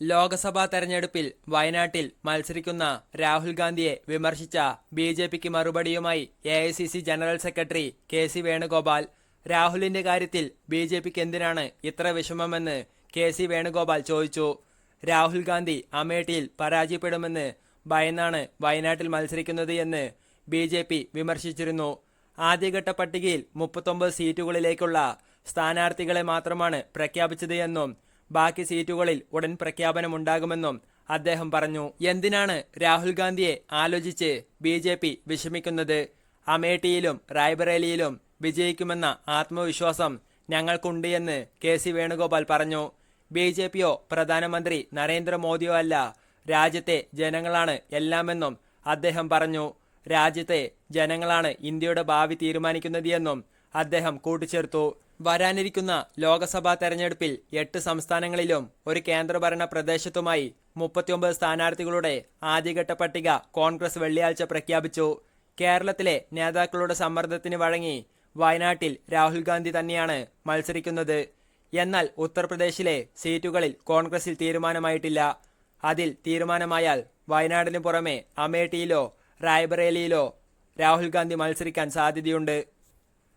ലോക്സഭാ തെരഞ്ഞെടുപ്പിൽ വയനാട്ടിൽ മത്സരിക്കുന്ന രാഹുൽ ഗാന്ധിയെ വിമർശിച്ച ബി ജെ പിക്ക് മറുപടിയുമായി A I C C general secretary K C Venugopal. രാഹുലിന്റെ കാര്യത്തിൽ ബി ജെ പിക്ക് എന്തിനാണ് ഇത്ര വിഷമമെന്ന് കെ സി വേണുഗോപാൽ ചോദിച്ചു. രാഹുൽ ഗാന്ധി അമേഠിയിൽ പരാജയപ്പെടുമെന്ന് ഭയന്നാണ് വയനാട്ടിൽ മത്സരിക്കുന്നത് എന്ന് ബി ജെ പി വിമർശിച്ചിരുന്നു. ആദ്യഘട്ട പട്ടികയിൽ മുപ്പത്തൊമ്പത് സീറ്റുകളിലേക്കുള്ള സ്ഥാനാർത്ഥികളെ മാത്രമാണ് പ്രഖ്യാപിച്ചത് എന്നും ബാക്കി സീറ്റുകളിൽ ഉടൻ പ്രഖ്യാപനമുണ്ടാകുമെന്നും അദ്ദേഹം പറഞ്ഞു. എന്തിനാണ് രാഹുൽ ഗാന്ധിയെ ആലോചിച്ച് ബി ജെ പി വിഷമിക്കുന്നത്? അമേഠിയിലും റായ്ബറേലിയിലും വിജയിക്കുമെന്ന ആത്മവിശ്വാസം ഞങ്ങൾക്കുണ്ട് എന്ന് കെ സി വേണുഗോപാൽ പറഞ്ഞു. ബി ജെ പിയോ പ്രധാനമന്ത്രി നരേന്ദ്രമോദിയോ അല്ല. രാജ്യത്തെ ജനങ്ങളാണ് എല്ലാമെന്നും അദ്ദേഹം പറഞ്ഞു. രാജ്യത്തെ ജനങ്ങളാണ് ഇന്ത്യയുടെ ഭാവി തീരുമാനിക്കുന്നത് എന്നും അദ്ദേഹം കൂട്ടിച്ചേർത്തു. വരാനിരിക്കുന്ന ലോക്സഭാ തെരഞ്ഞെടുപ്പിൽ എട്ട് സംസ്ഥാനങ്ങളിലും ഒരു കേന്ദ്രഭരണ പ്രദേശത്തുമായി മുപ്പത്തിയൊമ്പത് സ്ഥാനാർത്ഥികളുടെ ആദ്യഘട്ട പട്ടിക കോൺഗ്രസ് വെള്ളിയാഴ്ച പ്രഖ്യാപിച്ചു. കേരളത്തിലെ നേതാക്കളുടെ സമ്മർദ്ദത്തിന് വഴങ്ങി വയനാട്ടിൽ രാഹുൽ ഗാന്ധി തന്നെയാണ് മത്സരിക്കുന്നത്. എന്നാൽ ഉത്തർപ്രദേശിലെ സീറ്റുകളിൽ കോൺഗ്രസിൽ തീരുമാനമായിട്ടില്ല. അതിൽ തീരുമാനമായാൽ വയനാടിന് പുറമെ അമേഠിയിലോ റായ്ബറേലിയിലോ രാഹുൽ ഗാന്ധി മത്സരിക്കാൻ സാധ്യതയുണ്ട്.